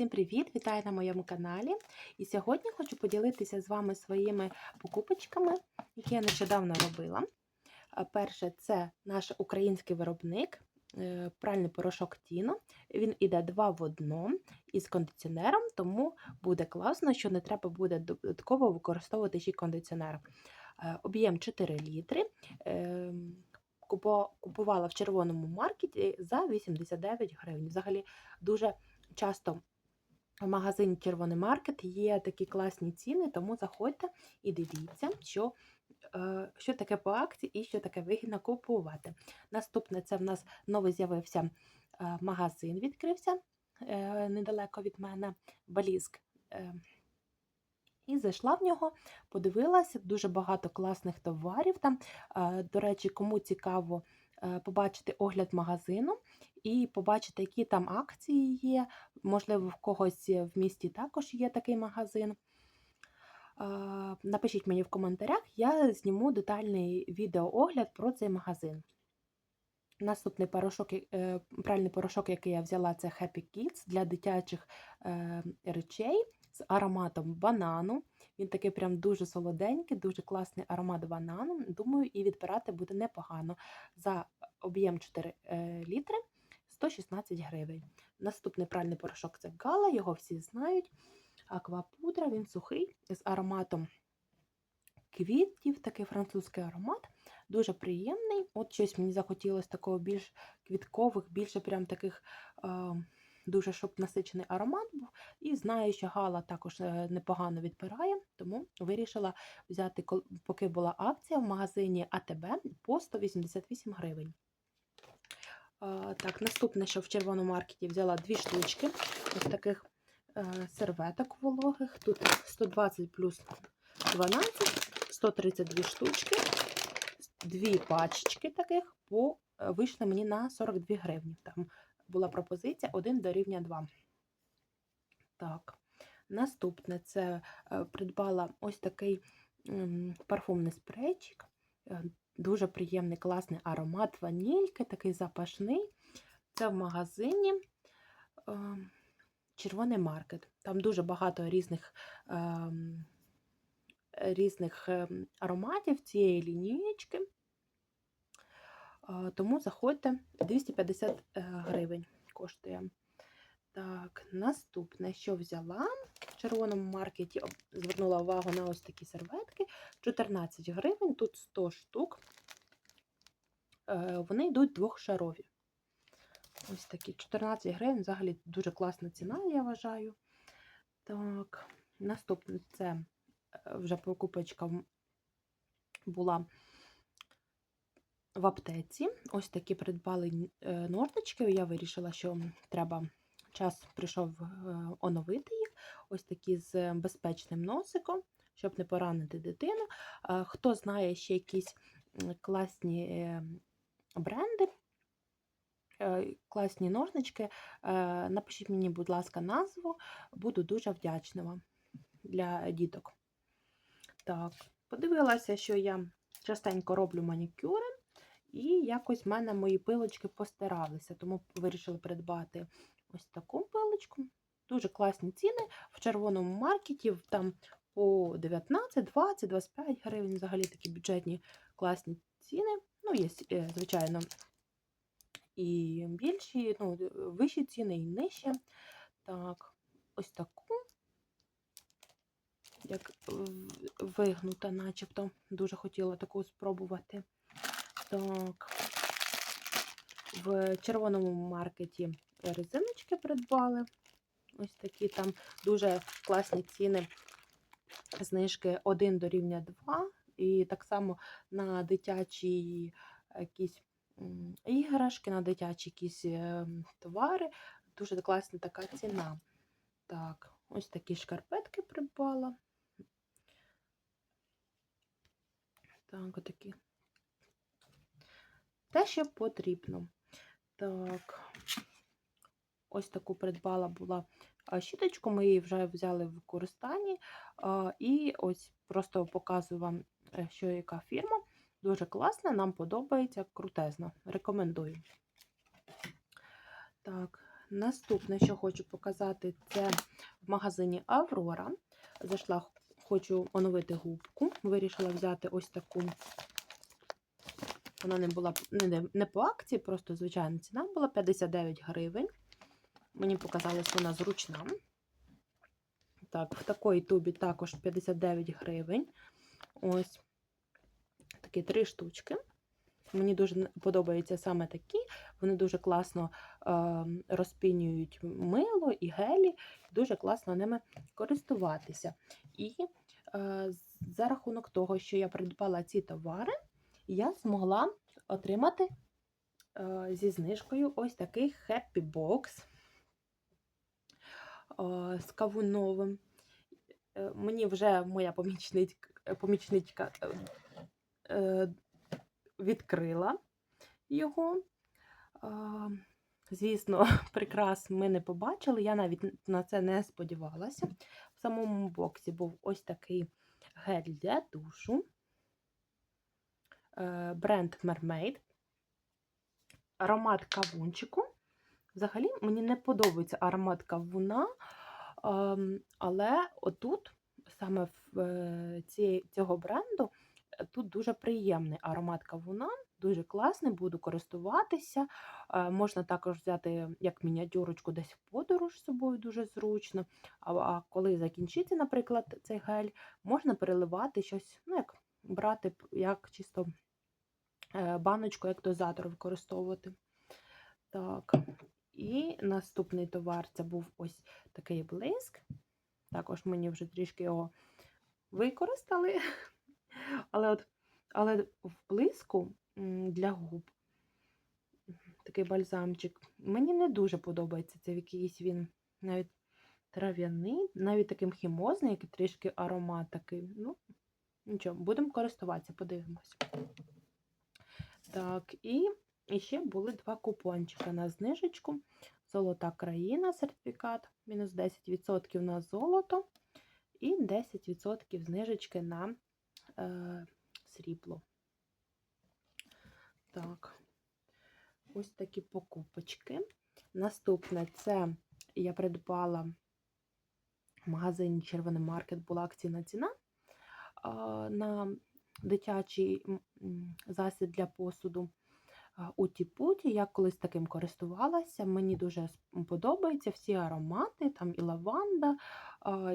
Всім привіт! Вітаю на моєму каналі. І сьогодні хочу поділитися з вами своїми покупочками, які я нещодавно робила. Перше, це наш український виробник, е, пральний порошок Тіно. Він іде два в одному із кондиціонером, тому буде класно, що не треба буде додатково використовувати ще кондиціонер. Е, Об'єм 4 літри. Купувала в червоному маркеті за 89 гривень. Взагалі дуже часто в магазині Червоний маркет є такі класні ціни, тому заходьте і дивіться, що, е, що таке по акції і що таке вигідно купувати. Наступне це в нас новий з'явився е, магазин, відкрився е, недалеко від мене, Баліск. І зайшла в нього, подивилася, дуже багато класних товарів там. До речі, кому цікаво побачити огляд магазину і побачити, які там акції є. Можливо, в когось в місті також є такий магазин. Е, Напишіть мені в коментарях, я зніму детальний відеоогляд про цей магазин. Наступний порошок, е, пральний порошок, який я взяла, це Happy Kids для дитячих е, речей з ароматом банану. Він такий прям дуже солоденький, дуже класний аромат банану. Думаю, і відбирати буде непогано. За об'єм 4 е, літри 116 гривень. Наступний пральний порошок це гала, його всі знають. Аквапудра, він сухий з ароматом квітів, такий французький аромат. Дуже приємний. От щось мені захотілося такого більш квіткових, більше прям таких е, дуже щоб насичений аромат був. І знаю, що Гала також е, непогано відпирає, тому вирішила взяти, поки була акція в магазині АТБ по 188 гривень. Так, наступне, що в червоному маркеті взяла дві штучки ось таких е, серветок вологих. Тут 120 плюс 12, 132 штучки, дві пачечки таких по е, вийшли мені на 42 гривні. Там була пропозиція 1 до рівня 2. Так, наступне це е, придбала ось такий парфумний спрейчик. Е, Дуже приємний, класний аромат ванільки, такий запашний. Це в магазині е, Червоний маркет. Там дуже багато різних, ем, різних ем, ароматів цієї лінієчки. Тому заходьте 250 е, гривень коштує. Так, наступне, що взяла в червоному маркеті, звернула увагу на ось такі серветки. 14 гривень, тут 100 штук. Е, Вони йдуть двохшарові. Ось такі 14 гривень, взагалі дуже класна ціна, я вважаю. Так, наступне це е, вже покупочка була в аптеці. Ось такі придбали е. Я вирішила, що треба час прийшов е, оновити їх. Ось такі з безпечним носиком, щоб не поранити дитину. Е, Хто знає ще якісь класні бренди, класні ножнички, е, напишіть мені, будь ласка, назву. Буду дуже вдячна вам для діток. Так, подивилася, що я частенько роблю манікюри. І якось в мене мої пилочки постиралися, тому вирішила придбати ось таку пилочку. Дуже класні ціни. В червоному маркеті там по 19, 20, 25 гривень. Взагалі такі бюджетні класні ціни. Ну, є, е, звичайно, і більші, ну, вищі ціни, і нижчі. Так, ось таку, як вигнута, начебто. Дуже хотіла таку спробувати. Так. В червоному маркеті резиночки придбали. Ось такі там дуже класні ціни. Знижки 1 до рівня 2. І так само на дитячі якісь іграшки, на дитячі якісь е, товари. Дуже класна така ціна. Так, ось такі шкарпетки придбала. Так, отакі те, що потрібно. Так, ось таку придбала була щіточку, ми її вже взяли в використанні. А, І ось просто показую вам, е, що яка фірма. Дуже класна, нам подобається, крутезна. Рекомендую. Так, наступне, що хочу показати, це в магазині Аврора. Зайшла, хочу оновити губку. Вирішила взяти ось таку. Вона не була не, не- по акції, просто звичайна ціна була 59 гривень. Мені показалось, вона зручна. Так, в такої тубі також 59 гривень. Ось такі три штучки. Мені дуже подобаються саме такі. Вони дуже класно е, розпінюють мило і гелі, дуже класно ними користуватися. І е, за рахунок того, що я придбала ці товари, я змогла отримати е, зі знижкою ось такий Happy Box е, з кавуновим. Е, Мені вже моя помічничка, помічничка відкрила його. Звісно, прикрас ми не побачили. Я навіть на це не сподівалася. В самому боксі був ось такий гель для душу. Е, Бренд Mermaid. Аромат кавунчику. Взагалі, мені не подобається аромат кавуна, ем, але отут, саме в е, цього бренду, тут дуже приємний аромат кавуна, дуже класний, буду користуватися. Е, Можна також взяти як мініатюрочку десь в подорож з собою дуже зручно. А, коли закінчиться, наприклад, цей гель, можна переливати щось, ну як брати як чисто баночку, як дозатор використовувати. Так. І наступний товар це був ось такий блиск. Також мені вже трішки його використали. Але от, але в блиску для губ такий бальзамчик. Мені не дуже подобається. Це якийсь він навіть трав'яний, навіть таким хімозний, який трішки аромат такий. Ну, нічого, будемо користуватися, подивимось. Так, і, ще були два купончика на знижечку. Золота країна сертифікат, мінус 10% на золото і 10% знижечки на е, срібло. Так, ось такі покупочки. Наступне це я придбала в магазині Червоний маркет, була акційна ціна а, на дитячий засіб для посуду. Уті-путі, я колись таким користувалася. Мені дуже подобаються всі аромати, там і лаванда,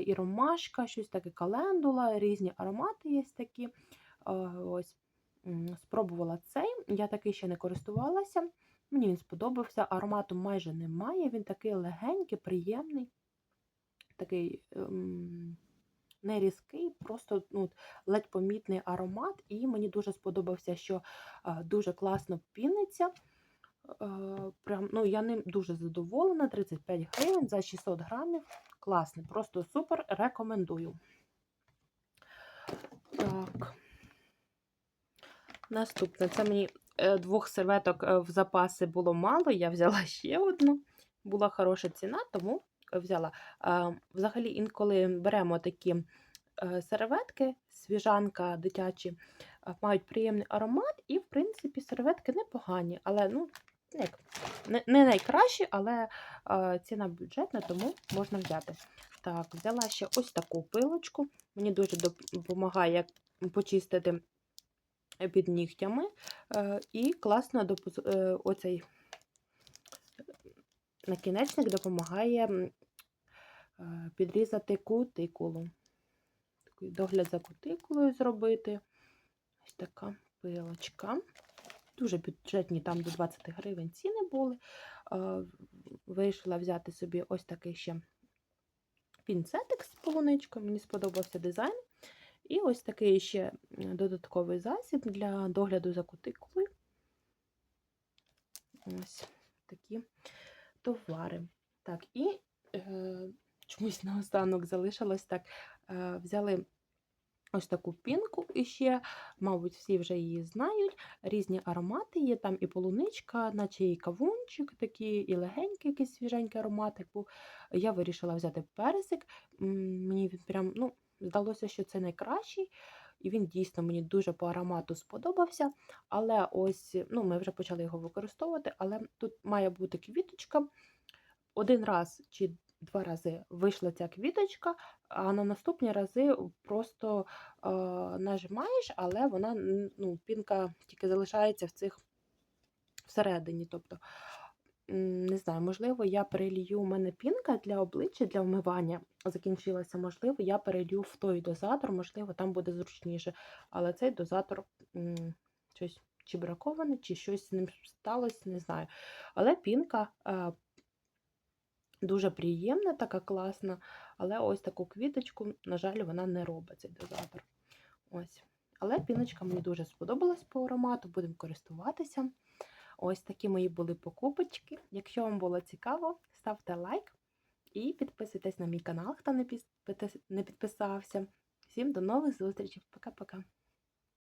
і ромашка, щось таке календула, різні аромати є такі. Ось спробувала цей. Я такий ще не користувалася. Мені він сподобався. Аромату майже немає. Він такий легенький, приємний, такий ем, не різкий, просто ну, ледь помітний аромат. І мені дуже сподобався, що е, дуже класно піниться. Е, Прям, ну, я ним дуже задоволена. 35 гривень за 600 грамів. Класний, просто супер. Рекомендую. Так. Наступне, це мені е, двох серветок в запаси було мало. Я взяла ще одну. Була хороша ціна, тому взяла. Е, Взагалі, інколи беремо такі е, серветки, свіжанка дитячі, мають приємний аромат, і, в принципі, серветки непогані, але ну, не, не найкращі, але е, ціна бюджетна, тому можна взяти. Так, взяла ще ось таку пилочку. Мені дуже допомагає почистити під нігтями. І класно оцей накінечник допомагає е, підрізати кутикулу. Такий догляд за кутикулою зробити. Ось така пилочка. Дуже бюджетні, там до 20 гривень ціни були. Е, Вирішила взяти собі ось такий ще пінцетик з полуничкою. Мені сподобався дизайн. І ось такий ще додатковий засіб для догляду за кутикулою. Ось такі товари. Так, і е, чомусь наостанок залишилось так. Е, взяли ось таку пінку і ще, мабуть, всі вже її знають. Різні аромати є, там і полуничка, наче і кавунчик такий, і легенький якийсь свіженький ароматик. Я вирішила взяти персик. Мені він прям, ну, здалося, що це найкращий. І він дійсно мені дуже по аромату сподобався. Але ось, ну, ми вже почали його використовувати, але тут має бути квіточка один раз чи два рази вийшла ця квіточка, а на наступні рази просто е, нажимаєш, але вона ну, пінка тільки залишається в цих всередині. Тобто, не знаю, можливо, я перелью, у мене пінка для обличчя, для вмивання закінчилася. Можливо, я перелью в той дозатор, можливо, там буде зручніше. Але цей дозатор щось чи браковане, чи щось з ним сталося, не знаю. Але пінка е, дуже приємна, така класна. Але ось таку квіточку, на жаль, вона не робить цей дозатор. Ось. Але піночка мені дуже сподобалась по аромату, будемо користуватися. Ось такі мої були покупочки. Якщо вам було цікаво, ставте лайк і підписуйтесь на мій канал, хто не підписався. Всім до нових зустрічей. Пока-пока.